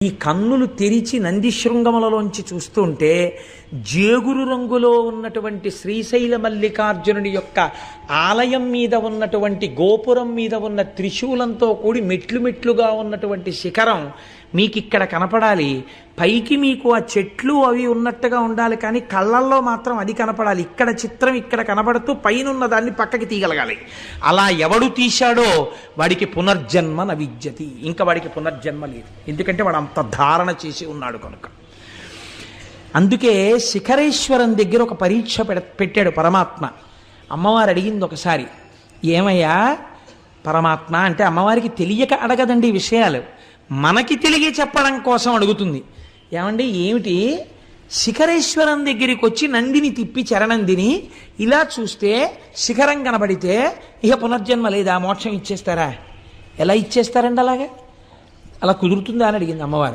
ఈ కన్నులు తెరిచి నంది శృంగములలోంచి చూస్తుంటే జేగురు రంగులో ఉన్నటువంటి శ్రీశైల మల్లికార్జునుడి యొక్క ఆలయం మీద ఉన్నటువంటి గోపురం మీద ఉన్న త్రిశూలంతో కూడి మెట్లు మెట్లుగా ఉన్నటువంటి శిఖరం మీకు ఇక్కడ కనపడాలి. పైకి మీకు ఆ చెట్లు అవి ఉన్నట్టుగా ఉండాలి కానీ కళ్ళల్లో మాత్రం అది కనపడాలి. ఇక్కడ చిత్రం ఇక్కడ కనపడుతూ పైన ఉన్న దాన్ని పక్కకి తీయగలగాలి. అలా ఎవడు తీశాడో వాడికి పునర్జన్మ నవిద్యతి. ఇంకా వాడికి పునర్జన్మ లేదు. ఎందుకంటే వాడు అంత ధారణ చేసి ఉన్నాడు కనుక. అందుకే శిఖరేశ్వరం దగ్గర ఒక పరీక్ష పెడ- పెట్టాడు పరమాత్మ. అమ్మవారు అడిగింది ఒకసారి ఏమయ్యా పరమాత్మ? అంటే అమ్మవారికి తెలియక అడగదండి ఈ విషయాలు. మనకి తెలియ చెప్పడం కోసం అడుగుతుంది. ఏమండి ఏమిటి? శిఖరేశ్వరం దగ్గరికి వచ్చి నందిని తిప్పి చరణందిని ఇలా చూస్తే శిఖరం కనబడితే ఇక పునర్జన్మ లేదా మోక్షం ఇచ్చేస్తారా? ఎలా ఇచ్చేస్తారండి అలాగా? అలా కుదురుతుందా అని అడిగింది అమ్మవారు.